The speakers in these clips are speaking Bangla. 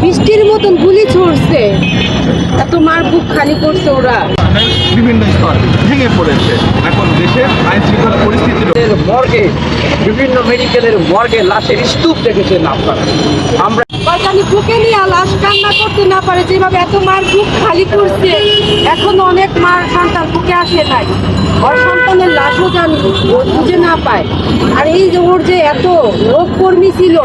বৃষ্টির মতন গুলি ছড়ছে। এত মার বুক খালি করছে ওরা। বিভিন্ন স্তর ভেঙে পড়েছে। এখন দেশের আইন শৃঙ্খলা পরিস্থিতি মর্গে বিভিন্ন মেডিকেলের মর্গে লাশের স্তূপ দেখেছেন আপনারা। আমরা বুকে নিয়ে লাশ কান্না করতে না পারে, যেভাবে এত মার বুক খালি করছে, এখন অনেক মার সন্তান বুকে আসে নাই। ওর সন্তানের লাশও জানি, ও খুঁজে না পায়। আর এই যে ওর যে এত লোক কর্মী ছিল,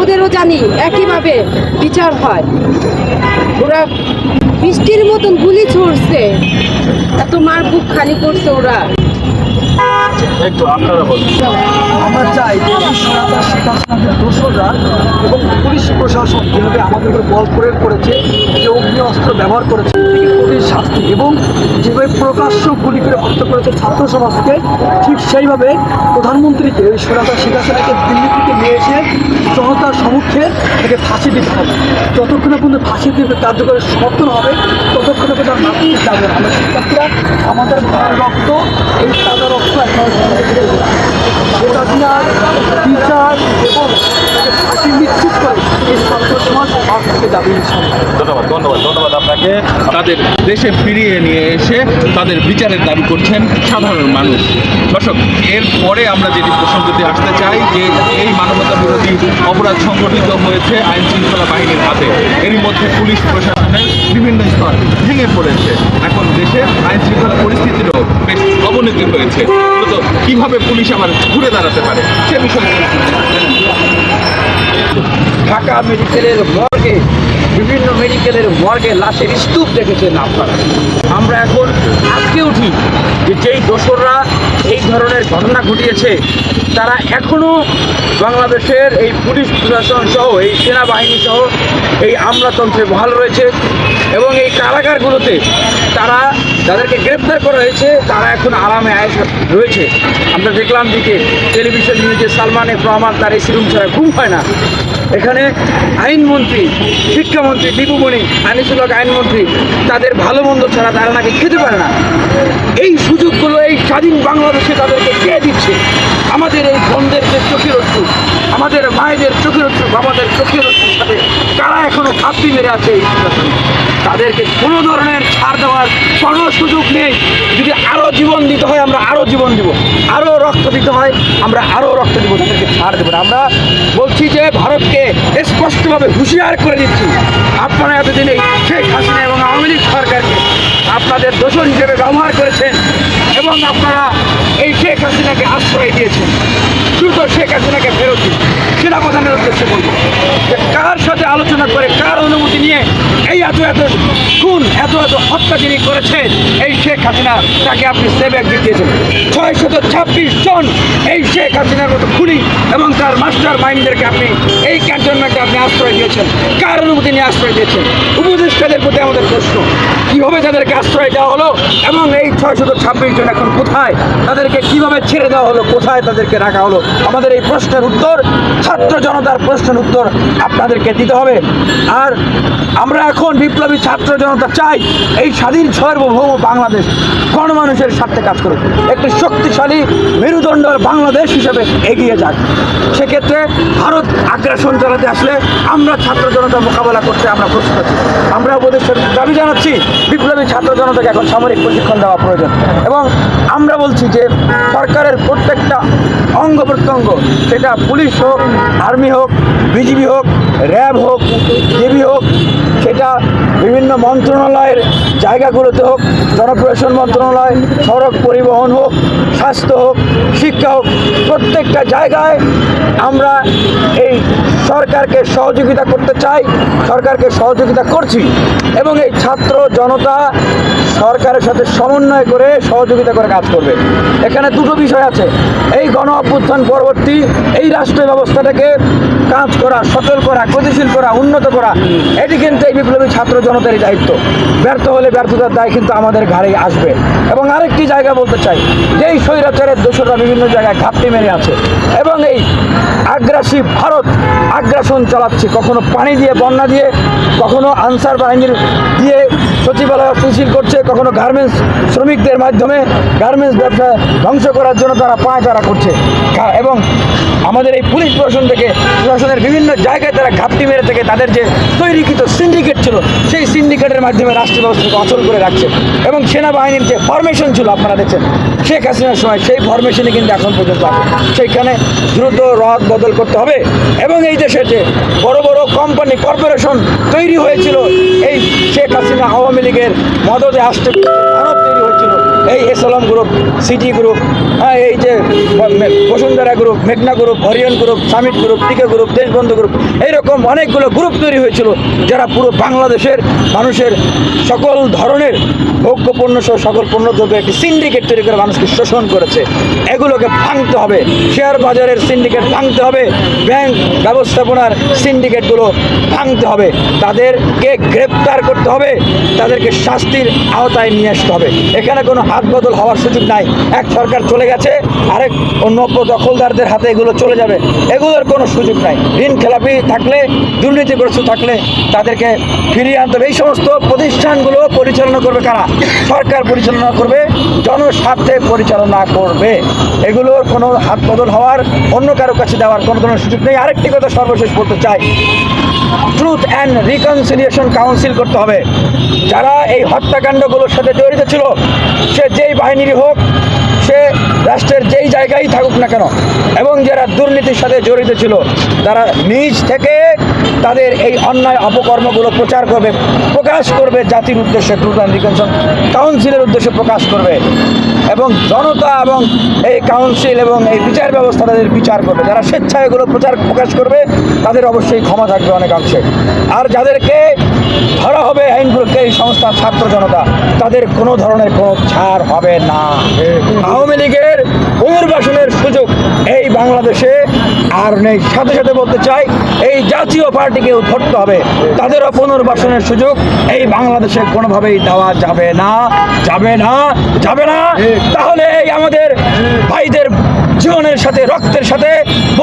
ওদেরও জানি একইভাবে বিচার হয়। ওরা বৃষ্টির মতন গুলি ছড়ছে, এত মার বুক খালি করছে ওরা। একটু আপনারা বলুন। আমরা চাই যে সরকার শেখ এবং পুলিশ প্রশাসন যেভাবে আমাদের উপরে বল প্রয়োগ করেছে যে অগ্নি অস্ত্র ব্যবহার করেছে শাস্তি এবং যেভাবে প্রকাশ্য গুলি করে হত্যা করেছে ছাত্র সমাজকে, ঠিক সেইভাবে প্রধানমন্ত্রীকে ওই সরকার শেখ হাসিনাকে দিল্লি থেকে নিয়ে এসে জনতার সম্মুখে তাকে ফাঁসি দিতে হবে যতক্ষণে পর্যন্ত ফাঁসি দিতে কার্যকরী সমর্থন হবে, ততক্ষণে পর্যন্ত মাটি যাব। আমরা শিক্ষার্থীরা, আমাদের রক্ত এই তাজা রক্ত বিচার এবং তাকে নিশ্চিত করে এই থেকে যাবে ধন্যবাদ ধন্যবাদ ধন্যবাদ আপনাকে। তাদের দেশে ফিরিয়ে নিয়ে এসে তাদের বিচারের দাবি করছেন সাধারণ মানুষ। দর্শক এরপরে আমরা যেটি প্রসঙ্গতে আসতে চাই, যে এই মানবতা বিরোধী অপরাধ সংগঠিত হয়েছে আইন শৃঙ্খলা বাহিনীর হাতে, এরই মধ্যে পুলিশ প্রশাসনের বিভিন্ন স্তর ভেঙে পড়েছে। এখন দেশের আইন শৃঙ্খলা পরিস্থিতিরও বেশ অবনতি হয়েছে? মূলত কীভাবে পুলিশ আমার ঘুরে দাঁড়াতে পারে? সে বিষয়ে ঢাকা মেডিকেলের মর্গে, বিভিন্ন মেডিকেলের মর্গে লাশের স্তূপ দেখেছেন আপনারা। আমরা এখন আজকে উঠি যে যেই দোসররা এই ধরনের ঘটনা ঘটিয়েছে, তারা এখনও বাংলাদেশের এই পুলিশ প্রশাসন সহ, এই সেনাবাহিনী সহ, এই আমলাতন্ত্রে বহাল রয়েছে এবং এই কারাগারগুলোতে তারা যাদেরকে গ্রেপ্তার করা হয়েছে, তারা এখন আরামে আয়েস রয়েছে। আমরা দেখলাম দিকে টেলিভিশন নিউজে সালমান এফ রহমান তার এসি রুম ছাড়া ঘুম হয় না। এখানে আইনমন্ত্রী, শিক্ষামন্ত্রী দীপুমণি আনিসুল হক আইনমন্ত্রী তাদের ভালো মন্দ ছাড়া তারা নাকি খেতে পারে না। এই সুযোগগুলো, এই স্বাধীন বাংলাদেশে তাদেরকে কে দিচ্ছে? আমাদের এই বন্ধের যে চোখের অশ্রু, আমাদের মায়েদের চোখের অশ্রু, বাবাদের চোখের অশ্রুর সাথে কারা এখনও খাপি মেরে আছে এই প্রশাসনে তাদেরকে কোনো ধরনের ছাড় দেওয়ার কোনো সুযোগ নেই। যদি আরও জীবন দিতে হয়, আমরা আরও জীবন দিব। আরও রক্ত দিতে হয়, আমরা আরও রক্ত দিব, তাদেরকে ছাড় দেবো। আমরা বলছি যে ভারতকে স্পষ্টভাবে হুঁশিয়ার করে দিচ্ছি। আপনারা এতদিন এই শেখ হাসিনা এবং আওয়ামী লীগ সরকারকে আপনাদের দোষণ হিসেবে ব্যবহার করেছেন। এবং আপনারা এই শেখ হাসিনাকে আশ্রয় দিয়েছেন। দ্রুত শেখ হাসিনাকে ফেরত দিন। সেনাপ্রধানের উদ্দেশ্যে বলব। কার সাথে আলোচনা করে, কার অনুমতি নিয়ে এই এত এত খুন, এত এত হত্যা যিনি করেছেন এই শেখ হাসিনা, তাকে আপনি সেভ সেব্যাক দিয়েছেন। ছয় শত ছাব্বিশ জন এই শেখ হাসিনার মতো খুনি এবং তার মাস্টার মাইন্ডদেরকে আপনি এই ক্যান্টনমেন্টে আপনি আশ্রয় দিয়েছেন। কার অনুমতি নিয়ে আশ্রয় দিয়েছেন? উপদেষ্টাদের প্রতি আমাদের প্রশ্ন। কীভাবে তাদেরকে আশ্রয় দেওয়া হলো? এবং এই ছয় শত ছাব্বিশ জন এখন কোথায়? তাদেরকে কীভাবে ছেড়ে দেওয়া হলো? কোথায় তাদেরকে রাখা হলো? আমাদের এই প্রশ্নের উত্তর, ছাত্র জনতার প্রশ্নের উত্তর আপনাদেরকে দিতে হবে। আর আমরা এখন বিপ্লবী ছাত্র জনতা চাই এই স্বাধীন সার্বভৌম বাংলাদেশ গণমানুষের স্বার্থে কাজ করুক। একটি শক্তিশালী মেরুদণ্ড বাংলাদেশ হিসেবে এগিয়ে যাক। সেক্ষেত্রে ভারত আগ্রাসন চালাতে আসলে আমরা ছাত্র জনতা মোকাবেলা করতে আমরা প্রস্তুত আছি। আমরা উপদেশের দাবি জানাচ্ছি বিপ্লবী ছাত্র জনতাকে এখন সামরিক প্রশিক্ষণ দেওয়া প্রয়োজন। এবং আমরা বলছি যে সরকারের প্রত্যেকটা অঙ্গ প্রত্যঙ্গ, সেটা পুলিশ হোক, আর্মি হোক, বিজিবি হোক, র্যাব হোক ডিবি হোক, সেটা বিভিন্ন মন্ত্রণালয়ের জায়গাগুলোতে হোক, জনপ্রশাসন মন্ত্রণালয়, সড়ক পরিবহন হোক, স্বাস্থ্য হোক, শিক্ষা হোক, প্রত্যেকটা জায়গায় আমরা এই সরকারকে সহযোগিতা করতে চাই, সরকারকে সহযোগিতা করছি এবং এই ছাত্র জনতা সরকারের সাথে সমন্বয় করে সহযোগিতা করে কাজ করবে। এখানে দুটো বিষয় আছে। এই গণ অভ্যুত্থান পরবর্তী এই রাষ্ট্র ব্যবস্থাটাকে কাজ করা, সচল করা, গতিশীল করা, উন্নত করা, এটি কিন্তু এই বিপ্লবী ছাত্র জনতারই দায়িত্ব। ব্যর্থ হলে ব্যর্থতার দায় কিন্তু আমাদের ঘাড়েই আসবে। এবং আরেকটি জায়গা বলতে চাই, যে এই স্বৈরাচারের দোষরা বিভিন্ন জায়গায় ঘাপটি মেরে আছে। এবং এই আগ্রাসী ভারত আগ্রাসন চালাচ্ছে, কখনো পানি দিয়ে, বন্যা দিয়ে, কখনো আনসার বাহিনীর দিয়ে সচিবালয় সুশীল করছে, কখনো গার্মেন্টস শ্রমিকদের মাধ্যমে গার্মেন্টস ব্যবসা ধ্বংস করার জন্য তারা পায় তারা করছে। এবং আমাদের এই পুলিশ প্রশাসন থেকে প্রশাসনের বিভিন্ন জায়গায় তারা ঘাপটি মেরে থেকে তাদের যে তৈরিকৃত সিন্ডিকেট ছিল, সেই সিন্ডিকেটের মাধ্যমে রাষ্ট্র ব্যবস্থাকে অচল করে রাখছে এবং সেনাবাহিনীর যে ফরমেশন ছিল, আপনারা দেখছেন, শেখ হাসিনার সময় সেই ফরমেশনে কিন্তু এখন পর্যন্ত আছে। সেইখানে দ্রুত রদ বদল করতে হবে এবং এই দেশে যে বড় বড় কোম্পানি কর্পোরেশন তৈরি হয়েছিল, এই শেখ হাসিনা আওয়ামী লীগের মদতে আসতে তৈরি হয়েছিল। এই এসলম গ্রুপ, সিটি গ্রুপ হ্যাঁ এই যে বসুন্ধরা গ্রুপ, মেঘনা গ্রুপ হরিয়ন গ্রুপ, সামিট গ্রুপ, টিকা গ্রুপ, দেশবন্ধু গ্রুপ, এইরকম অনেকগুলো গ্রুপ তৈরি হয়েছিল যারা পুরো বাংলাদেশের মানুষের সকল ধরনের ভোগ্য পণ্য সহ সকল পণ্য দ্রব্য একটি সিন্ডিকেট তৈরি করে মানুষকে শোষণ করেছে। এগুলোকে ভাঙতে হবে। শেয়ার বাজারের সিন্ডিকেট ভাঙতে হবে। ব্যাংক ব্যবস্থাপনার সিন্ডিকেটগুলো ভাঙতে হবে। তাদেরকে গ্রেপ্তার করতে হবে। তাদেরকে শাস্তির আওতায় নিয়ে আসতে হবে। এখানে কোনো হাত বদল হওয়ার সুযোগ নাই। এক সরকার চলে গেছে, আরেক অন্য দখলদারদের হাতে এগুলো চলে যাবে। এগুলোর কোনো সুযোগ নাই। ঋণ খেলাপি থাকলে, দুর্নীতিগ্রস্ত থাকলে তাদেরকে ফিরিয়ে আনতে হবে। এই সমস্ত প্রতিষ্ঠানগুলো পরিচালনা করবে কারা? সরকার পরিচালনা করবে, জনস্বার্থে পরিচালনা করবে। এগুলোর কোনো হাত বদল হওয়ার, অন্য কারও কাছে দেওয়ার কোনো ধরনের সুযোগ নেই। আরেকটি কথা সর্বশেষ বলতে চাই। ট্রুথ অ্যান্ড রিকনসিলিয়েশন কাউন্সিল করতে হবে। যারা এই হত্যাকাণ্ডগুলোর সাথে জড়িত ছিল, সে বাহিনীরই হোক, সে রাষ্ট্রের যেই জায়গায় থাকুক না কেন, এবং যারা দুর্নীতির সাথে জড়িত ছিল, তারা নিজ থেকে তাদের এই অন্যায় অপকর্মগুলো প্রচার করবে, প্রকাশ করবে জাতির উদ্দেশ্যে ট্রুথ রিকনসিল কাউন্সিলের উদ্দেশ্যে প্রকাশ করবে, এবং জনতা এবং এই কাউন্সিল এবং এই বিচার ব্যবস্থা তাদের বিচার করবে। যারা স্বেচ্ছায় এগুলো প্রচার, প্রকাশ করবে, তাদের অবশ্যই ক্ষমা থাকবে অনেকাংশে। আর যাদেরকে ধরা হবে আইনগুলোকে, এই সংস্থার ছাত্র জনতা, তাদের কোনো ধরনের কোনো ছাড় হবে না। আওয়ামী লীগের পুনর্বাসনের সুযোগ এই বাংলাদেশে আর নেই। সাথে সাথে বলতে চাই, এই জাতীয় পার্টিকেও ধরতে হবে। তাদেরও পুনর্বাসনের সুযোগ এই বাংলাদেশে কোনোভাবেই দেওয়া যাবে না। যাবে না যাবে না। তাহলে এই আমাদের ভাইদের জীবনের সাথে রক্তের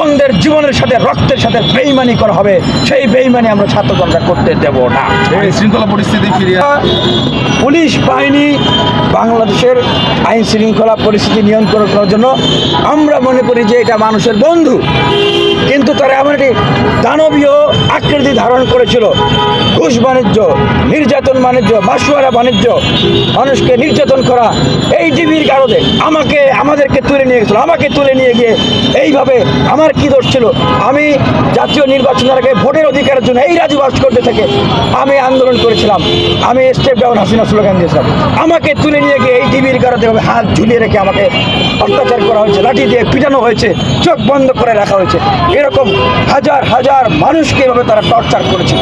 বন্ধের জীবনের সাথে রক্তের সাথে বেইমানি করা হবে। সেই বেইমানি আমরা ছাত্রজনরা করতে দেব না। শৃঙ্খলা পরিস্থিতি ফিরিয়ে পুলিশ বাহিনী বাংলাদেশের আইন শৃঙ্খলা পরিস্থিতি নিয়ন্ত্রণ করার জন্য আমরা মনে করি যে এটা মানুষের বন্ধু। কিন্তু তারা এমন একটি দানবীয় আকৃতি ধারণ করেছিল। ঘুষ বাণিজ্য নির্যাতন বাণিজ্য মাসুয়ারা বাণিজ্য মানুষকে নির্যাতন করা এই ডিবির কারণে আমাকে আমাদেরকে তুলে নিয়ে গেছিল। আমাকে তুলে নিয়ে গিয়ে এইভাবে আমার কি দোষ ছিল? আমি জাতীয় নির্বাচনের আগে ভোটের অধিকারের জন্য এই রাজু ভাস্কর্য থেকে আমি আন্দোলন করেছিলাম। আমি স্টেপ ডাউন হাসিনা স্লোগান দিয়েছিলাম। আমাকে তুলে নিয়ে গিয়ে এই ডিবির কারণে হাত ঝুলিয়ে রেখে আমাকে অত্যাচার করা হয়েছে, লাঠি দিয়ে পিটানো হয়েছে, চোখ বন্ধ করে রাখা হয়েছে। এরকম হাজার হাজার মানুষকে এভাবে তারা টর্চার করেছে।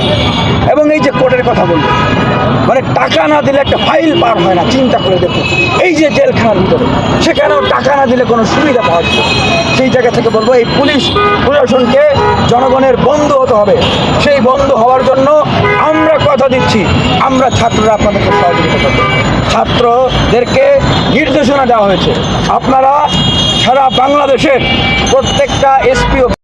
এবং এই যে কোর্টের কথা বলব মানে টাকা না দিলে একটা ফাইল পার হয় না, চিন্তা করে দেখুন। এই যে জেলখানার ভিতরে, সেখানেও টাকা না দিলে কোনো সুবিধা পাওয়া যায় সেই জায়গা থেকে বলব, এই পুলিশ প্রশাসনকে জনগণের বন্ধু হতে হবে। সেই বন্ধু হওয়ার জন্য আমরা কথা দিচ্ছি। আমরা ছাত্ররা আপনাদেরকে সহযোগিতা করব। ছাত্রদেরকে নির্দেশনা দেওয়া হয়েছে। আপনারা সারা বাংলাদেশের প্রত্যেকটা এসপিও